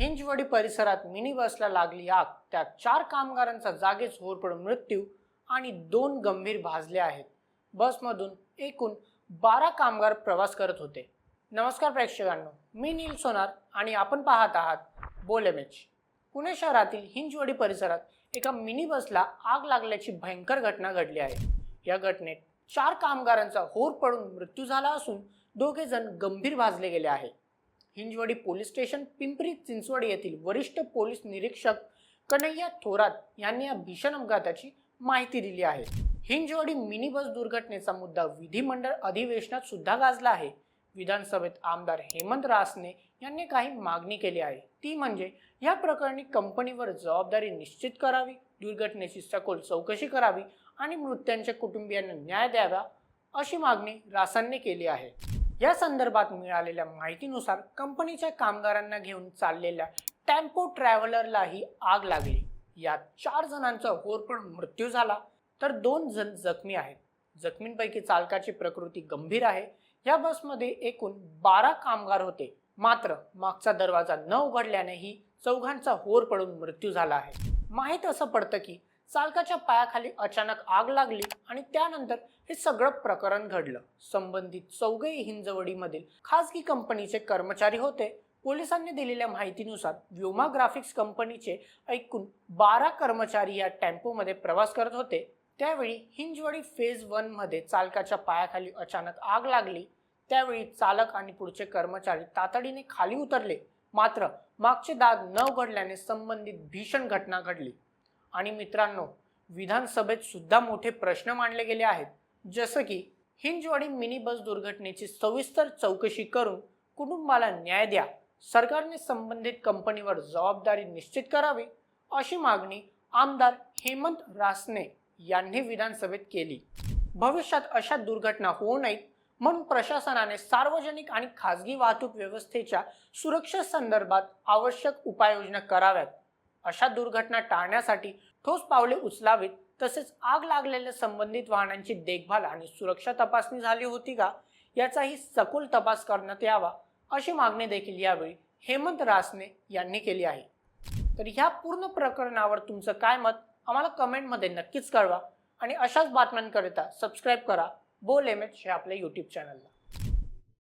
हिंजवडी परिसरात मिनी बसला लागली आग. त्यात चार कामगारांचा जागेच होरपडून मृत्यू आणि दोन गंभीर भाजले आहेत. बसमधून एकूण बारा कामगार प्रवास करत होते. नमस्कार प्रेक्षकांनो मी नील सोनार आणि आपण पाहत आहात बोलेमेच पुणे शहरातील हिंजवडी परिसरात एका मिनी बसला आग लागल्याची भयंकर घटना घडली आहे. या घटनेत चार कामगारांचा होर पडून मृत्यू झाला असून दोघे जण गंभीर भाजले गेले आहे हिंजवडी पोलीस स्टेशन पिंपरी चिंचवड येथील वरिष्ठ पोलीस निरीक्षक कन्हैया थोरात यांनी या भीषण अपघाताची माहिती दिली आहे. हिंजवडी मिनी बस दुर्घटनेचा मुद्दा विधिमंडळ अधिवेशनात सुद्धा गाजला आहे. विधानसभेत आमदार हेमंत रासने यांनी काही मागणी केली आहे. ती म्हणजे या प्रकरणी कंपनीवर जबाबदारी निश्चित करावी दुर्घटनेची सखोल चौकशी करावी आणि मृत्यांच्या कुटुंबियांना न्याय द्यावा अशी मागणी रासांनी केली आहे. या संदर्भात मिळालेल्या माहितीनुसार कंपनीच्या कामगारांना घेऊन चाललेल्या टेम्पो ट्रॅव्हलरलाही आग लागली. यात चार जणांचा होरपण मृत्यू झाला. तर दोन जण जखमी आहेत. जखमींपैकी चालकाची प्रकृती गंभीर आहे. या बसमध्ये एकूण बारा कामगार होते. मात्र मागचा दरवाजा न उघडल्यानेही चौघांचा होर पडून मृत्यू झाला आहे. माहीत असं पडतं की चालकाच्या पायाखाली अचानक आग लागली आणि त्यानंतर हे सगळं प्रकरण घडलं. संबंधित चौघही हिंजवडीमधील खासगी कंपनीचे कर्मचारी होते. पोलिसांनी दिलेल्या माहितीनुसार व्योमा ग्राफिक्स कंपनीचे ऐकून बारा कर्मचारी या टेम्पोमध्ये प्रवास करत होते. त्यावेळी हिंजवडी फेज वनमध्ये चालकाच्या पायाखाली अचानक आग लागली. त्यावेळी चालक आणि पुढचे कर्मचारी तातडीने खाली उतरले. मात्र मागचे दाग न उघडल्याने संबंधित भीषण घटना घडली. आणि मित्रांनो विधानसभेत सुद्धा मोठे प्रश्न मांडले गेले आहेत. जसं की हिंजवाडी मिनी बस दुर्घटनेची सविस्तर चौकशी करून कुटुंबाला न्याय द्या. सरकारने संबंधित कंपनीवर जबाबदारी निश्चित करावी अशी मागणी आमदार हेमंत रासने यांनी विधानसभेत केली. भविष्यात अशा दुर्घटना होऊ नयेत म्हणून प्रशासनाने सार्वजनिक आणि खाजगी वाहतूक व्यवस्थेच्या सुरक्षेसंदर्भात आवश्यक उपाययोजना कराव्यात. अशा दुर्घटना टाळण्यासाठी ठोस पावले उचलावीत. तसेच आग लागलेल्या संबंधित वाहनांची देखभाल आणि सुरक्षा तपासणी झाली होती का? याचाही सखोल तपास करण्यात यावा अशी मागणी देखील यावेळी हेमंत रासने यांनी केली आहे. तर ह्या पूर्ण प्रकरणावर तुमचं काय मत? आम्हाला कमेंटमध्ये नक्कीच कळवा आणि अशाच बातम्यांकरिता सबस्क्राईब करा. बोल एम एच हे आपल्या यूट्यूब चॅनलला